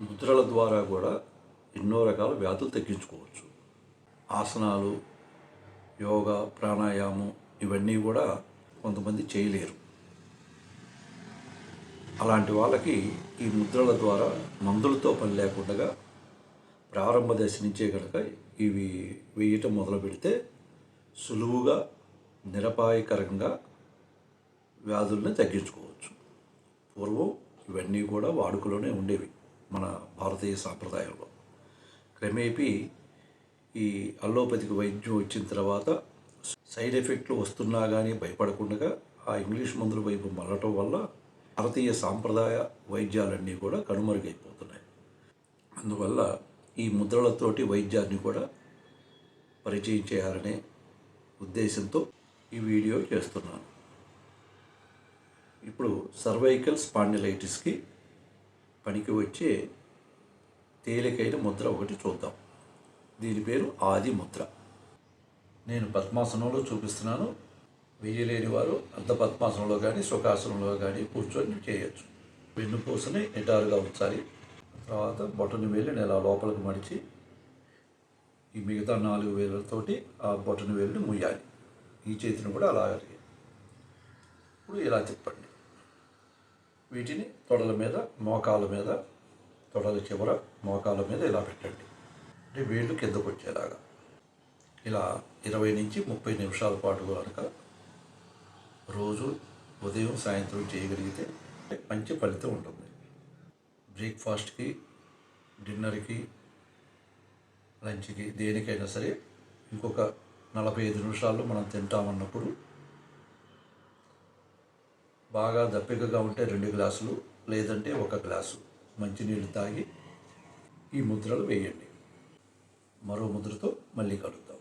ముద్రల ద్వారా కూడా ఎన్నో రకాల వ్యాధులు తగ్గించుకోవచ్చు. ఆసనాలు యోగా ప్రాణాయామం ఇవన్నీ కూడా కొంతమంది చేయలేరు. అలాంటి వాళ్ళకి ఈ ముద్రల ద్వారా మందులతో పని లేకుండా ప్రారంభ దశ నుంచే కనుక ఇవి వేయటం మొదలు పెడితే సులువుగా నిరపాయకరంగా వ్యాధుల్ని తగ్గించుకోవచ్చు. పూర్వం ఇవన్నీ కూడా వాడుకలోనే ఉండేవి. మన భారతీయ సాంప్రదాయంలో. క్రమేపీ ఈ అల్లోపతికి వైద్యం వచ్చిన తర్వాత సైడ్ ఎఫెక్ట్లు వస్తున్నా కానీ భయపడకుండా ఆ ఇంగ్లీష్ మందుల వైపు మళ్ళటం వల్ల భారతీయ సాంప్రదాయ వైద్యాలన్నీ కూడా కనుమరుగైపోతున్నాయి. అందువల్ల ఈ ముద్రలతోటి వైద్యాన్ని కూడా పరిచయం చేయాలనే ఉద్దేశంతో ఈ వీడియో చేస్తున్నాను. ఇప్పుడు సర్వైకల్ స్పాండిలైటిస్కి పనికి వచ్చే తేలికైన ముద్ర ఒకటి చూద్దాం. దీని పేరు ఆది ముద్ర. నేను పద్మాసనంలో చూపిస్తున్నాను. వేయలేని వారు అర్ధ పద్మాసనంలో కానీ సుఖాసనంలో కానీ కూర్చొని చేయొచ్చు. వెన్నుపూసని నిటారుగా ఉంచాలి. తర్వాత బొటని వేలు నెల లోపలికి మడిచి ఈ మిగతా నాలుగు వేలతోటి ఆ బొటని వేలుని ముయ్యాలి ఈ చేతిని కూడా అలాగే. ఇప్పుడు ఇలా తిప్పండి. వీటిని తొడల మీద మోకాల మీద తొడల చివర మోకాల మీద ఇలా పెట్టండి. అంటే వేళ్ళు కిందకు వచ్చేలాగా. ఇలా ఇరవై నుంచి ముప్పై నిమిషాల పాటు కనుక రోజు ఉదయం సాయంత్రం చేయగలిగితే మంచి ఫలితం ఉంటుంది. బ్రేక్ఫాస్ట్కి డిన్నర్కి లంచ్కి దేనికైనా సరే ఇంకొక నలభై ఐదు నిమిషాల్లో మనం తింటామన్నప్పుడు బాగా దప్పికగా ఉంటే రెండు గ్లాసులు లేదంటే ఒక గ్లాసు మంచినీళ్ళు తాగి ఈ ముద్రలు వేయండి. మరో ముద్రతో మళ్ళీ కలుద్దాం.